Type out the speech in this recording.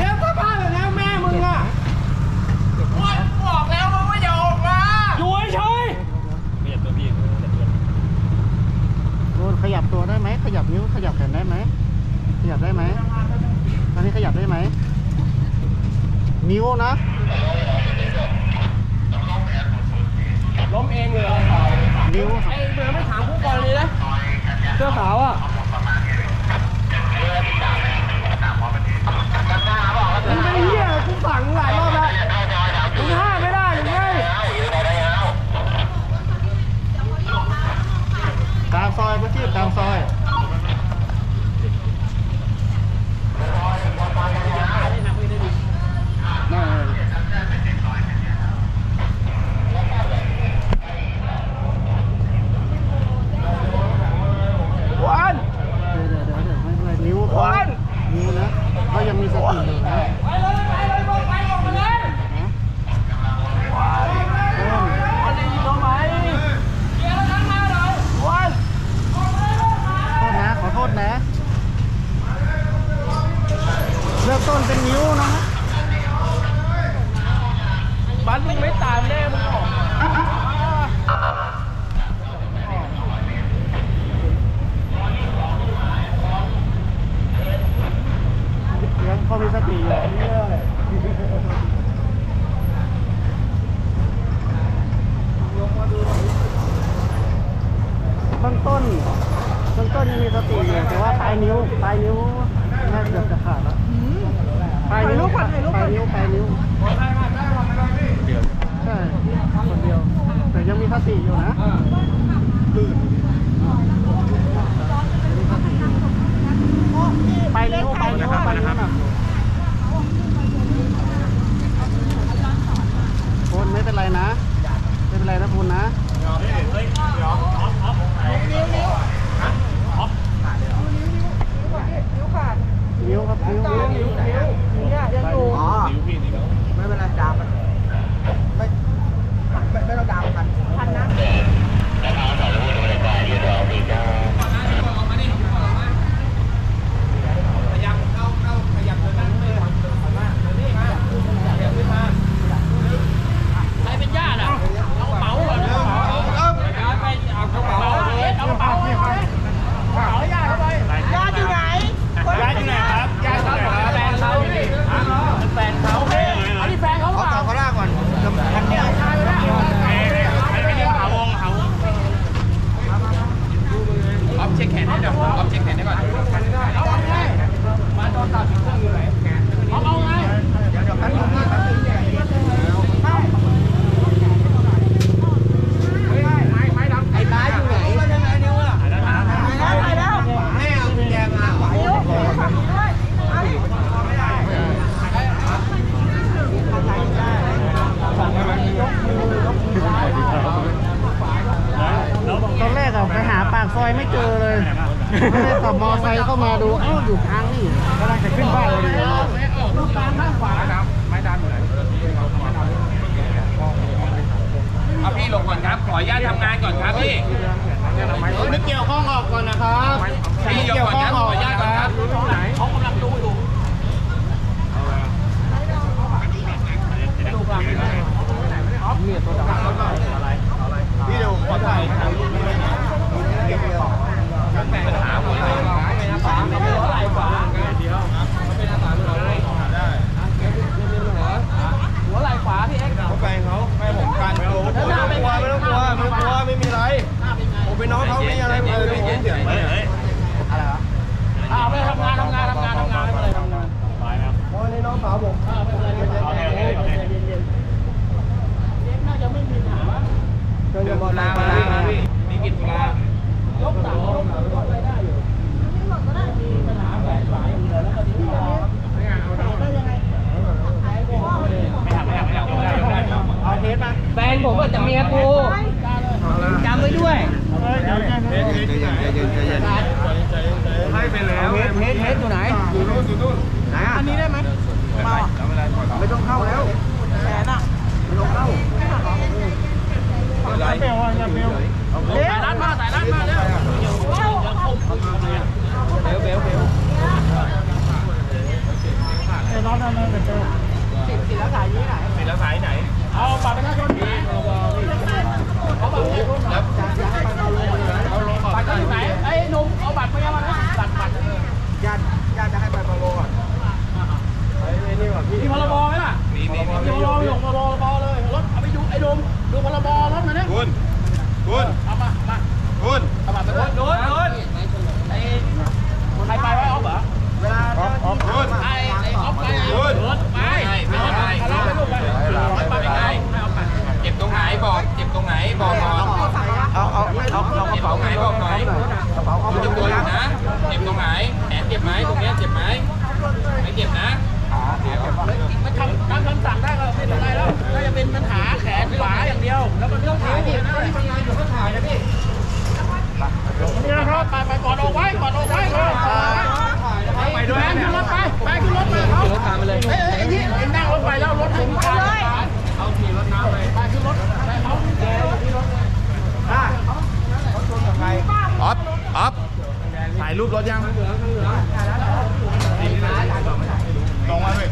แล้วสภาพแบบนี้แม่มึงอะโอ๊ยบอกแล้วมึงว่าอย่าออกมาอยู่เฉยโดนขยับตัวได้ไหมขยับนิ้วขยับแขนได้ไหมขยับได้ไหมตอนนี้ขยับได้ไหมนิ้วนะล้มเองเลยนิ้วไอ้เบอร์ไม่ถามผู้กรณีนะเสื้อขาวอะมึงเป็น ฝังหลายรอบแล้วมึงห้ามไม่ได้หรือไง ตามซอยพื้นที่ตามซอย นั่นเลย วัน เดี๋ยวเดี๋ยวเดี๋ยวเดี๋ยวไม่เป็นไรนิ้ว โอ๊ย นิ้วนะเขายังมีสติอยู่นะ ไปเลยไปเลยบอกไปออกมาเลย นะต้น วันนี้ทำไมเกียร์แล้วนั้นมาเลยวัน โทษนะ ขอโทษนะ เริ่มต้นเป็นนิ้วนะ บัสมึงไม่ตามแน่มึงออกยังพอมีสติอยู่เบื้องต้นเบื้องต้นยังมีสติอยู่แต่ว่าปลายนิ้วปลายนิ้วน่าเกือบจะขาดแล้วปลายนิ้วปลายนิ้วปลายนิ้วใช่คนเดียว แต่ยังมีสติอยู่นะปลายนิ้วปลายนิ้วปลายนิ้วน่ะคุณไม่เป็นไรนะ ไม่เป็นไรนะคุณนะนิ้วครับนิ้วนิ้วนิ้วนิ้วเนี่ยยังอยู่อ๋อไม่เป็นไรดามมันู่ทางนี่กำลังจะขึ้นบ้านพอดีลูกตาลข้างขวาครับไม้ดานอยไหนเอาพี่ลงก่อนครับ ขออนุญาตทำงานก่อนครับพี่ น้องสวมไม่เป็นม่เป็ลาจะไม่มีกินอมาลายกต่อยกไปได้อยู่ไม่หมดก็ได้มีปัญหาหายหเดืนแล้วก็าไอได้ยังไงไม่ทำไม่ทำไม่ทำเอาเทสมาแฟนผมว่าจะเมียกูจำไว้ด้วยจเย็นใจเยเย็นใเย็นให้ไปแล้วเฮดเฮดอยู่ไหนอยู่นู่นอยู่นู่นอันนี้ได้ไหม เมาอ่ะไม่ต้องเข้าแล้วแขนอ่ะไม่ต้องเข้าอย่าเบลอย่าเบลเบลรัดมาสายรัดมาเร็วเบลเบลเบลเดี๋ยวรอนั่นนั่นเดี๋ยวติดติดแล้วสายที่ไหนติดแล้วสายไหน เอาบัตรประชาชนดิเอาบัตรประชาชนเอาลงเอาลงบัตรไหนไอ้นุ่มเอาบัตรประชา อัพถ่ายรูปรถยังตรงมาเลย